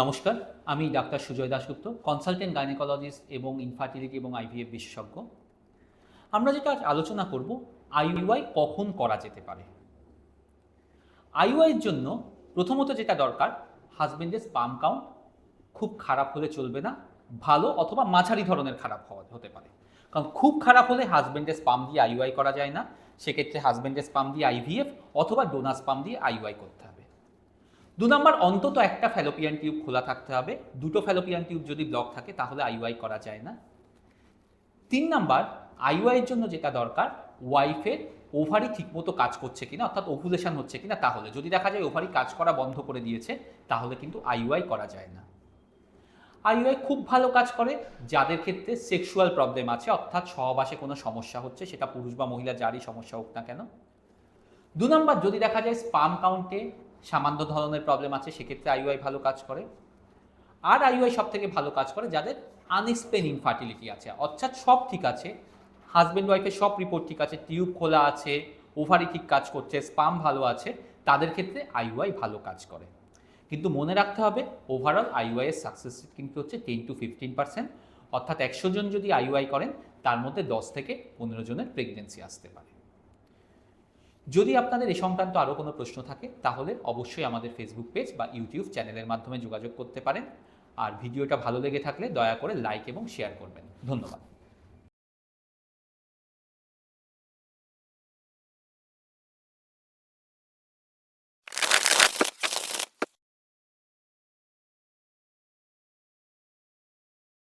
নমস্কার, আমি doctor Sujoy Dasgupta consultant gynaecologist এবং ইনফার্টিলিটি এবং আইভিএফ বিশেষজ্ঞ। আমরা যেটা আজ আলোচনা করব আইইউআই কখন করা যেতে পারে। আইইউআইয়ের জন্য প্রথমত যেটা দরকার হাজবেন্ডের স্পাম কাউন্ট খুব খারাপ হলে চলবে না, ভালো অথবা মাঝারি ধরনের খারাপ হওয়া হতে পারে। কারণ খুব খারাপ হলে হাজবেন্ডের স্পাম দিয়ে আইইউআই করা যায় না, সেক্ষেত্রে হাজবেন্ডের স্পাম দিয়ে আইভিএফ অথবা ডোনার স্পাম দিয়ে আইইউআই করতে হবে দু নম্বর, অন্তত একটা ফ্যালোপিয়ান টিউব খোলা থাকতে হবে। দুটো ফ্যালোপিয়ান টিউব যদি ব্লক থাকে, তাহলে আইওয়াই করা যায় না। তিন নাম্বার আইওয়াইয়ের জন্য যেটা দরকার ওয়াইফের ওভারি ঠিকমতো কাজ করছে কিনা, অর্থাৎ ওভুলেশন হচ্ছে কিনা, তাহলে। যদি দেখা যায় ওভারি কাজ করা বন্ধ করে দিয়েছে, তাহলে কিন্তু আইওয়াই করা যায় না। আইওআই খুব ভালো কাজ করে, যাদের ক্ষেত্রে সেক্সুয়াল প্রবলেম আছে, অর্থাৎ সহবাসে কোনো সমস্যা হচ্ছে, সেটা পুরুষ বা মহিলা যারই সমস্যা হোক না কেন। দু নম্বর, যদি দেখা যায় স্পাম কাউন্টে সামান্য ধরনের প্রবলেম আছে, সেক্ষেত্রে আইওআই ভালো কাজ করে। আর আইওআই সব থেকে ভালো কাজ করে যাদের আনএক্সপ্লেন ইনফার্টিলিটি আছে। অর্থাৎ সব ঠিক আছে হাজব্যান্ড ওয়াইফের সব রিপোর্ট ঠিক আছে টিউব খোলা আছে ওভারি ঠিক কাজ করছে স্পাম ভালো আছে, তাদের ক্ষেত্রে আইওআই ভালো কাজ করে। কিন্তু মনে রাখতে হবে ওভারঅল আইওআই এর সাকসেস রেট কিন্তু হচ্ছে টেন টু ফিফটিন পার্সেন্ট অর্থাৎ একশো জন যদি আইওআই করেন, তার মধ্যে দশ থেকে পনেরো জনের প্রেগনেন্সি আসতে পারে। যদি আপনাদের এ সংক্রান্ত আরও কোনো প্রশ্ন থাকে, তাহলে অবশ্যই আমাদের ফেসবুক পেজ বা ইউটিউব চ্যানেলের মাধ্যমে যোগাযোগ করতে পারেন। আর ভিডিওটা ভালো লেগে থাকলে দয়া করে লাইক এবং শেয়ার করবেন। ধন্যবাদ।